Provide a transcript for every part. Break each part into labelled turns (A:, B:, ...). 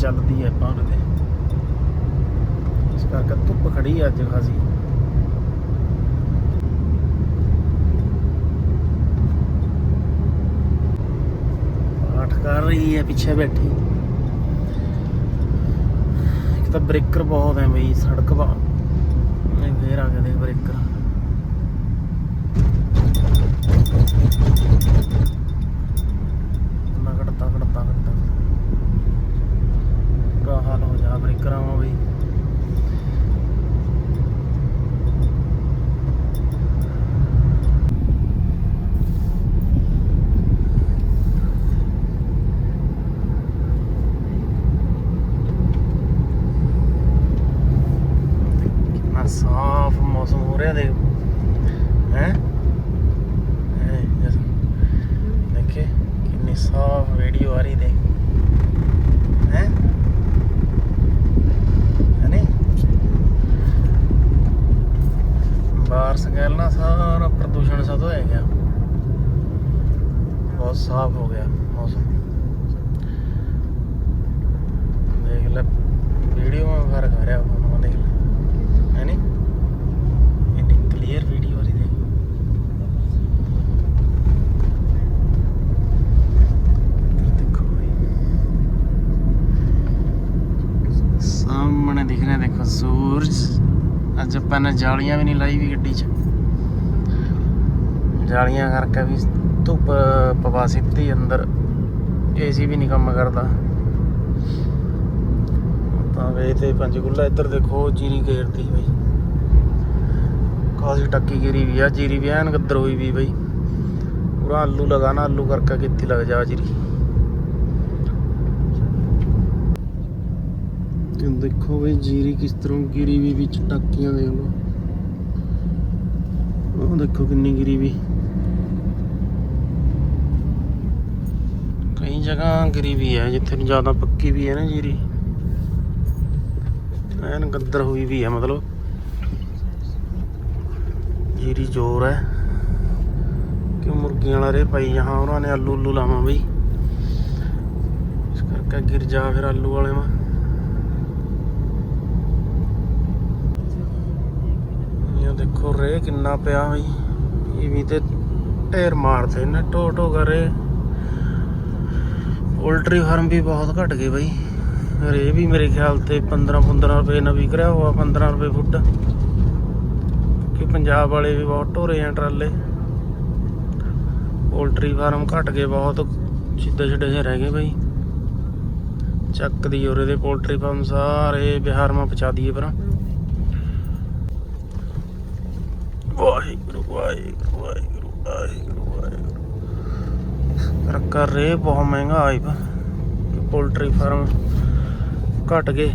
A: 5 ਵਜੇ ਚੱਲਦੀ ਹੈ ਪਾਉਣ ਤੇ। ਇਸ ਕਰਕੇ ਧੁੱਪ ਖੜੀ ਹੈ ਅੱਜ ਖਾਸੀ। ਪਾਠ ਕਰ ਰਹੀ ਹੈ ਪਿੱਛੇ ਬੈਠੀ। ਇੱਕ ਤਾਂ ਬ੍ਰੇਕਰ ਬਹੁਤ ਹੈ ਬਈ, ਸੜਕ ਬਾ ਇਹ ਫੇਰ ਆ ਗਏ ਦੇਖ ਬ੍ਰੇਕਰ ਤਗੜ ਤਗੜ ਤਗੜ ਤਗੜ ਬੁਰਾ ਹਾਲ ਹੋ ਜਾ ਬ੍ਰੇਕਰਾਂ ਵਾ ਬਈ ਕਿੰਨਾ ਸਾਫ਼ ਮੌਸਮ ਹੋ ਰਿਹਾ ਦੇਖ ਹੈ ਦੇਖੇ ਕਿੰਨੀ ਸਾਫ਼ ਵੀਡੀਓ ਆ ਰਹੀ ਦੇਖ ਹੈ ਹਨੇ ਬਾਹਰ ਸੰਗਲ ਨਾ ਸਾਰਾ ਪ੍ਰਦੂਸ਼ਣ ਸਦ ਹੋਇਆ ਗਿਆ ਬਹੁਤ ਸਾਫ਼ ਹੋ ਗਿਆ ਮੌਸਮ ਦੇਖ ਲੈ ਵੀਡੀਓ में ਫ਼ਰਕ ਆ ਰਿਹਾ ਹੁਣ ਦੇਖ ਲੈ ਹੈ ਨੀ ਇੰਨੀ ਕਲੀਅਰ ਵੀਡੀਓ ਆ ਰਹੀ ਦੇਖ ਇੱਧਰ ਦੇਖੋ ਬਈ ਸਾਹਮਣੇ ਦਿਖ ਰਿਹਾ ਦੇਖੋ ਸੂਰਜ ਅੱਜ ਆਪਾਂ ਨੇ ਜਾਲੀਆਂ ਵੀ ਨਹੀਂ ਲਾਈ ਵੀ ਗੱਡੀ 'ਚ। ਜਾਲੀਆਂ ਕਰਕੇ ਵੀ ਧੁੱਪ ਪਵਾ ਸਿੱਧੀ ਅੰਦਰ। ਏਸੀ ਵੀ ਨਹੀਂ ਕੰਮ ਕਰਦਾ। ਤਾਂ ਵੇ ਤੇ ਪੰਜਗੁੱਲਾ ਇੱਧਰ ਦੇਖੋ, ਜੀਰੀ ਘੇਰਦੀ ਬਈ। ਕਾਸੀ ਟੱਕੀ ਗਿਰੀ ਵੀ ਆ, ਜੀਰੀ ਵੀ ਐਨ ਗੱਦਰ ਹੋਈ ਵੀ ਬਈ। ਪੂਰਾ ਆਲੂ ਲਗਾਣਾ ਆਲੂ ਕਰਕੇ ਕਿੱਥੇ ਲੱਗ ਜਾ ਜੀਰੀ। ਤੇ ਦੇਖੋ ਬਈ ਜੀਰੀ ਕਿਸ ਤਰ੍ਹਾਂ ਗਿਰੀ ਵੀ ਵਿੱਚ ਟੱਕੀਆਂ ਦੇਖ ਲਓ ਉਹ ਦੇਖੋ ਕਿੰਨੀ ਗਿਰੀ ਵੀ ਕਈ ਜਗ੍ਹਾ ਗਿਰੀ ਵੀ ਹੈ, ਜਿੱਥੇ ਜ਼ਿਆਦਾ ਪੱਕੀ ਵੀ ਹੈ ਨਾ ਜੀਰੀ। ਐਨ ਗੱਦਰ ਹੋਈ ਵੀ ਹੈ ਮਤਲਬ। ਜੀਰੀ ਜ਼ੋਰ ਹੈ। ਕਿ ਮੁਰਗੀਆਂ ਵਾਲਾ ਰੇ ਪਾਈ ਜਹਾਂ ਉਹਨਾਂ ਨੇ ਆਲੂ ਉੱਲੂ ਲਾਵਾਂ ਬਈ। ਇਸ ਕਰਕੇ ਗਿਰ ਜਾ ਫਿਰ ਆਲੂ ਵਾਲੇ ਮਾ ਇਹ ਦੇਖੋ ਰੇ ਕਿੰਨਾ ਪਿਆ ਬਈ। ਇਹ ਵੀ ਤੇ ਢੇਰ ਮਾਰਦੇ ਨੇ, ਟੋ ਟੋ ਕਰੇ। ਪੋਲਟਰੀ ਫਾਰਮ ਵੀ ਬਹੁਤ ਘਟ ਗਏ ਬਈ। ਰੇ ਵੀ ਮੇਰੇ ਖਿਆਲ ਤੇ 15 15 ਰੁਪਏ ਨਾ ਵਿਕ ਰਿਹਾ ਹੋਆ 15 ਰੁਪਏ ਫੁੱਟ। ਕਿ ਪੰਜਾਬ ਵਾਲੇ ਵੀ ਬਹੁਤ ਢੋਰੇ ਆ ਟਰਾਲੇ। ਪੋਲਟਰੀ ਫਾਰਮ ਘਟ ਗਏ ਬਹੁਤ, ਸਿੱਧੇ ਸਿੱਧੇ ਜਿਹੇ ਰਹਿ ਗਏ ਬਈ। ਚੱਕ ਦੀ ਉਰੇ ਦੇ ਪੋਲਟਰੀ ਫਾਰਮ ਸਾਰੇ ਬਿਹਾਰ ਮਾ ਪਹੁੰਚਾ ਦਈਏ ਪਰਾਂ ਵਾਹਿਗੁਰੂ ਵਾਹਿਗੁਰੂ ਵਾਹਿਗੁਰੂ ਵਾਹਿਗੁਰੂ ਵਾਹਿਗੁਰੂ। ਰੱਕਾ ਰੇ ਬਹੁਤ ਮਹਿੰਗਾ ਆਈ ਪਾ ਪੋਲਟਰੀ ਫਾਰਮ ਘਟ ਗਏ।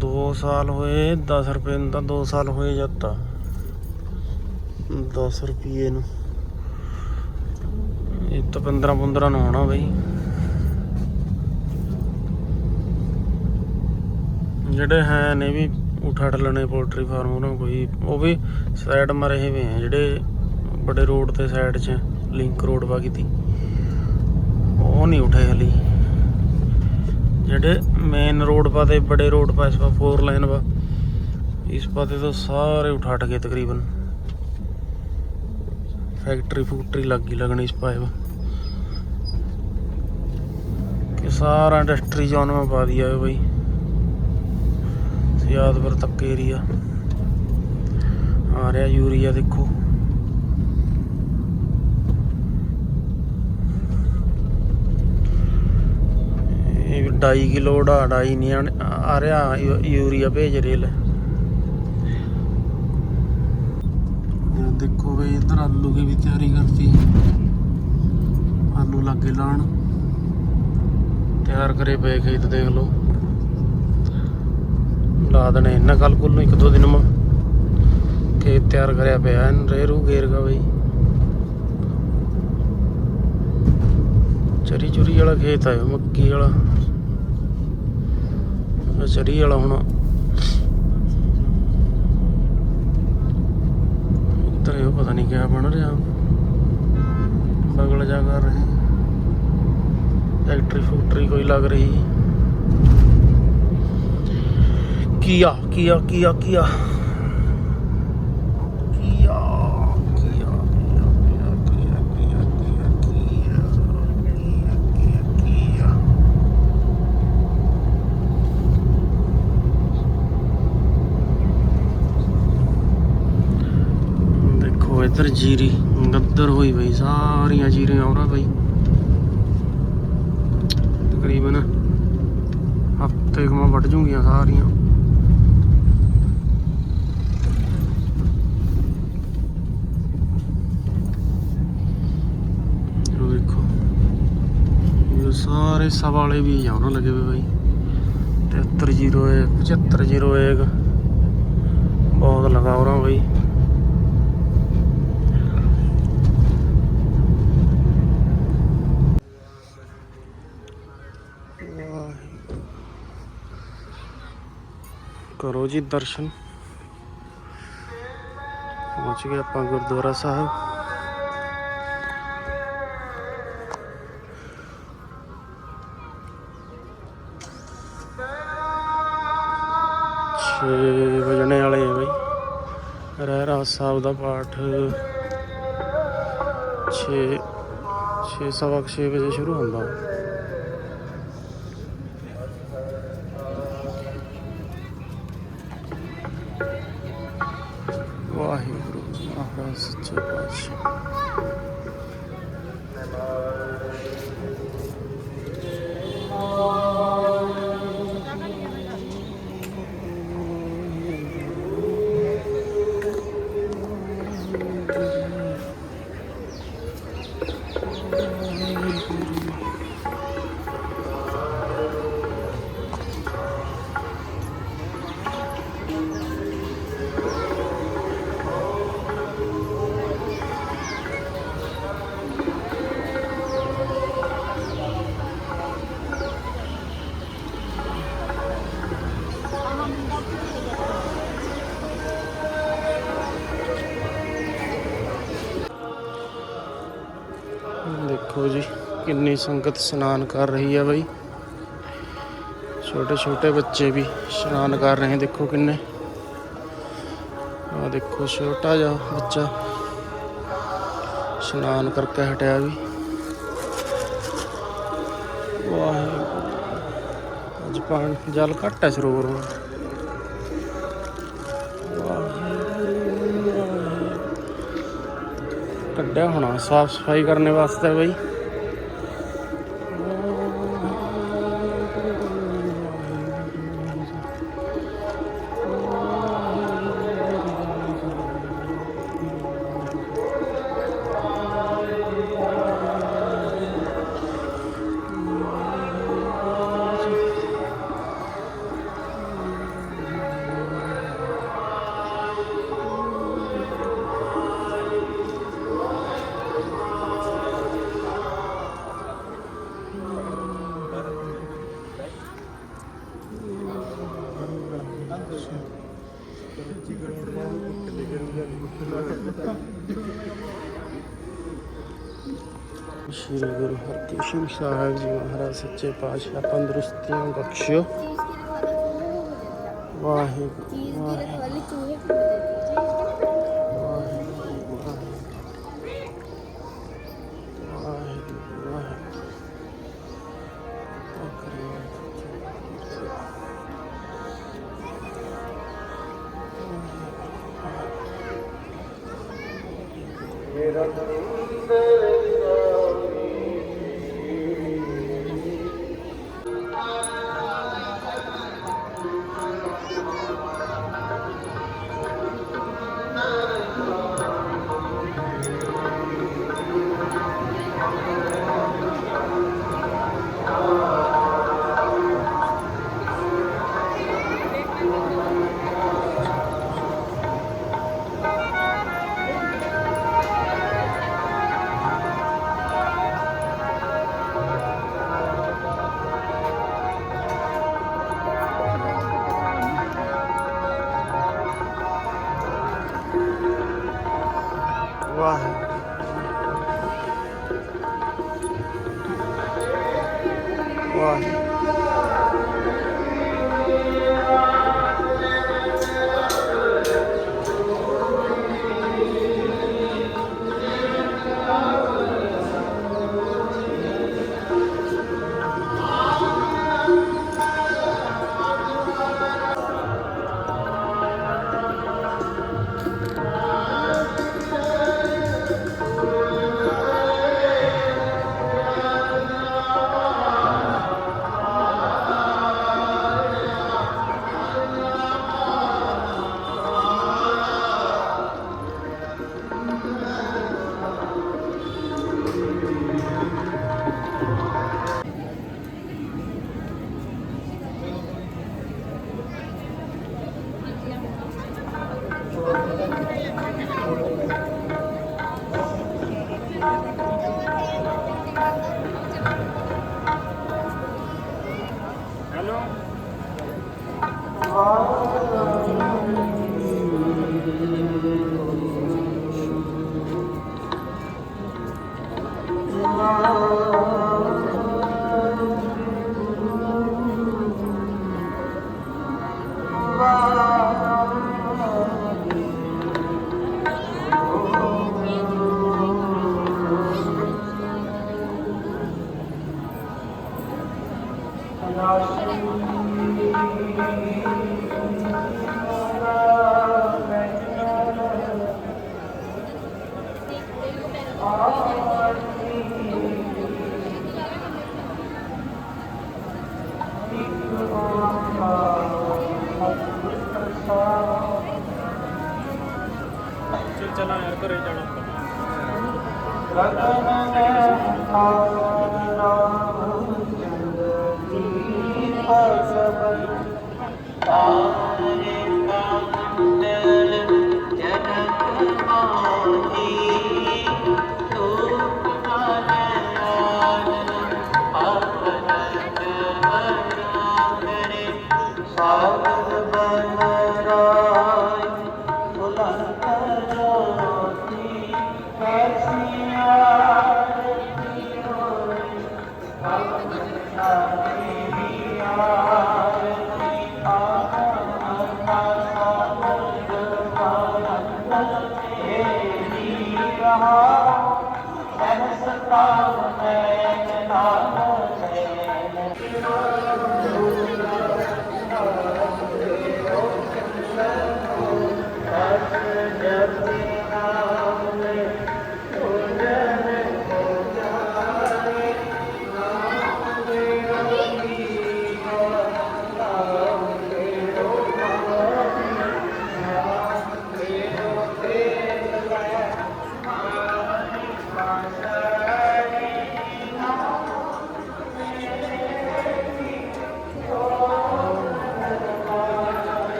A: ਦੋ ਸਾਲ ਹੋਏ 10 ਰੁਪਏ ਨੂੰ ਤਾਂ 2 ਸਾਲ ਹੋਏ ਜਾਂਦਾ 10 ਰੁਪਏ ਨੂੰ। ਇਹ ਤਾਂ 15 15 ਨੂੰ ਹੋਣਾ ਬਈ। ਜਿਹੜੇ ਹੈ ਨੇ ਵੀ ਉਠਾੜ ਲੈਣੇ ਪੋਲਟਰੀ ਫਾਰਮ, ਉਹਨਾਂ ਨੂੰ ਕੋਈ ਉਹ ਵੀ ਸਾਈਡ ਮਾ ਰਹੇ ਹੋਏ ਆ, ਜਿਹੜੇ ਬੜੇ ਰੋਡ ਤੇ ਸਾਈਡ 'ਚ ਲਿੰਕ ਰੋਡ ਵਾ ਕੀਤੀ। ਉਹ ਨਹੀਂ ਉਠੇ ਹਲੀ। ਜਿਹੜੇ ਮੇਨ ਰੋਡ ਪਾ ਤੇ ਬੜੇ ਰੋਡ ਪਾ, ਇਸ ਪਾ 4 ਲਾਈਨ ਵਾ, ਇਸ ਪਾਤੇ ਤੋਂ ਸਾਰੇ ਉਠਾਟ ਗਏ ਤਕਰੀਬਨ। ਫੈਕਟਰੀ ਫੂਕਟਰੀ ਲੱਗੀ ਲੱਗਣੀ ਇਸ ਪਾਏ ਵਾ। ਕਿ ਸਾਰਾ ਇੰਡਸਟਰੀ ਜ਼ੋਨ में ਪਾ ਦਿਆ ਹੈ ਬਈ। ਸਿਆਦਪੁਰ ਤੱਕ ਏਰੀਆ ਆ ਰਿਹਾ ਯੂਰੀਆ, ਦੇਖੋ। ਇਹ ਢਾਈ ਕਿਲੋ ਦਾ ਢਾਈ ਨਹੀਂ ਆ ਰਿਹਾ ਯੂਰੀਆ ਭੇਜ ਰੇਲ। ਇਹ ਦੇਖੋ ਬਈ ਇਧਰ ਆਲੂ ਦੀ ਵੀ ਤਿਆਰੀ ਕਰਤੀ। ਆਲੂ ਲੱਗੇ ਲਾਣ। ਤਿਆਰ ਕਰੇ ਪਏ ਖੇਤ, ਦੇਖ ਲਓ। ਲਾ ਦੇਣੇ। ਇਹਨਾਂ ਕੱਲ ਕੁੱਲ ਨੂੰ ਇੱਕ ਦੋ ਦਿਨ ਮਾ ਖੇਤ ਤਿਆਰ ਕਰਿਆ ਪਿਆ। ਐਨ ਰੇਰੂ ਗੇਰਗਾ ਬਈ। ਚਰੀ ਚੁਰੀ ਵਾਲਾ ਖੇਤ ਆਇਆ ਮੱਕੀ ਵਾਲਾ। ਚਰੀ ਵਾਲਾ ਹੁਣ। ਇੱਧਰ ਇਹ ਪਤਾ ਨਹੀਂ ਕਿਆ ਬਣ ਰਿਹਾ। ਬਗਲ ਜਾ ਕਰ ਰਹੇ। ਫੈਕਟਰੀ ਫੂਟਰੀ ਕੋਈ ਲੱਗ ਰਹੀ। ਕੀਆ ਕੀਆ ਕੀਆ ਕੀਆ ਇੱਧਰ ਜੀਰੀ ਗੱਦਰ ਹੋਈ ਬਈ ਸਾਰੀਆਂ ਜੀਰੀਆਂ ਆਉਣਾ ਬਈ ਤਕਰੀਬਨ ਹਫ਼ਤੇ ਕਮਾ ਵੱਢ ਜੂਗੀਆਂ ਸਾਰੀਆਂ ਇਹ ਸਾਰੇ ਸਵਾਲੇ ਵੀ ਜਾਉਣ ਲੱਗੇ ਵੇ ਬਾਈ। 7301 7501 ਬਹੁਤ ਲਗਾ ਉਹਨਾਂ ਬਾਈ। ਕਰੋ ਜੀ ਦਰਸ਼ਨ। ਪਹੁੰਚ ਗਏ ਆਪਾਂ ਗੁਰਦੁਆਰਾ ਸਾਹਿਬ। ਛੇ ਵਜਣੇ ਵਾਲੇ ਆ ਬਈ। ਰਹਿਰਾਸ ਸਾਹਿਬ ਦਾ ਪਾਠ 6 6 ਸਵਾ 6 ਵਜੇ ਸ਼ੁਰੂ ਹੁੰਦਾ। ਦੇਖੋ ਜੀ, ਕਿੰਨੀ ਸੰਗਤ ਇਸ਼ਨਾਨ ਕਰ ਰਹੀ ਹੈ ਬਈ। ਛੋਟੇ ਛੋਟੇ ਬੱਚੇ ਵੀ ਇਸ਼ਨਾਨ ਕਰ ਰਹੇ ਦੇਖੋ ਕਿੰਨੇ। ਆ ਦੇਖੋ, ਛੋਟਾ ਜਿਹਾ ਬੱਚਾ ਇਸ਼ਨਾਨ ਕਰਕੇ ਹਟਿਆ ਵੀ। ਵਾਹਿਗੁਰੂ। ਅੱਜ ਪਾਣੀ ਜਲ ਘੱਟ ਹੈ ਸਰੋਵਰ ਨੂੰ ਕੱਢਿਆ ਹੋਣਾ ਸਾਫ਼ ਸਫ਼ਾਈ ਕਰਨੇ ਵਾਸਤੇ ਬਈ। ਸ਼੍ਰੀ ਗੁਰੂ ਹਰਕ੍ਰਿਸ਼ਨ ਸਾਹਿਬ ਜੀ ਮਹਾਰਾਜ ਸੱਚੇ ਪਾਤਸ਼ਾਹ ਤੰਦਰੁਸਤੀਆਂ ਬਖਸ਼ਿਓ। ਵਾਹਿਗੁਰੂ ਵਾਹਿਗੁਰੂ। cry. ਚੱਲ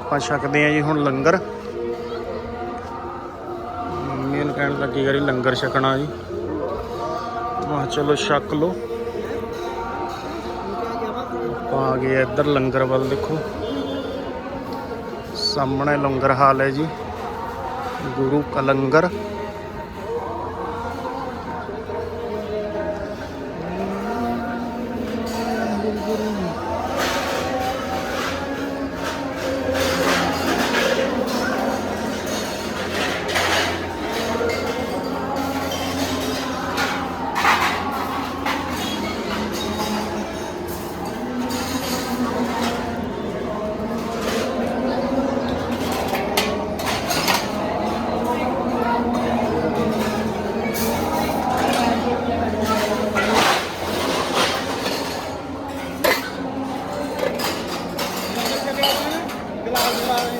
A: ਆਪਾਂ ਛਕਦੇ ਆ ਜੀ ਹੁਣ ਲੰਗਰ। ਮੰਮੀ ਨੂੰ ਕਹਿਣ ਲੱਗੀ ਕਰੀ ਲੰਗਰ ਛਕਣਾ ਜੀ। ਵਾਹ ਚਲੋ ਛਕ ਲਓ। ਆਪਾਂ ਆ ਗਏ ਇੱਧਰ ਲੰਗਰ ਵੱਲ ਦੇਖੋ। ਸਾਹਮਣੇ ਲੰਗਰ ਹਾਲ ਹੈ ਜੀ। ਗੁਰੂ ਕਾ ਲੰਗਰ
B: ਡੁੱਲ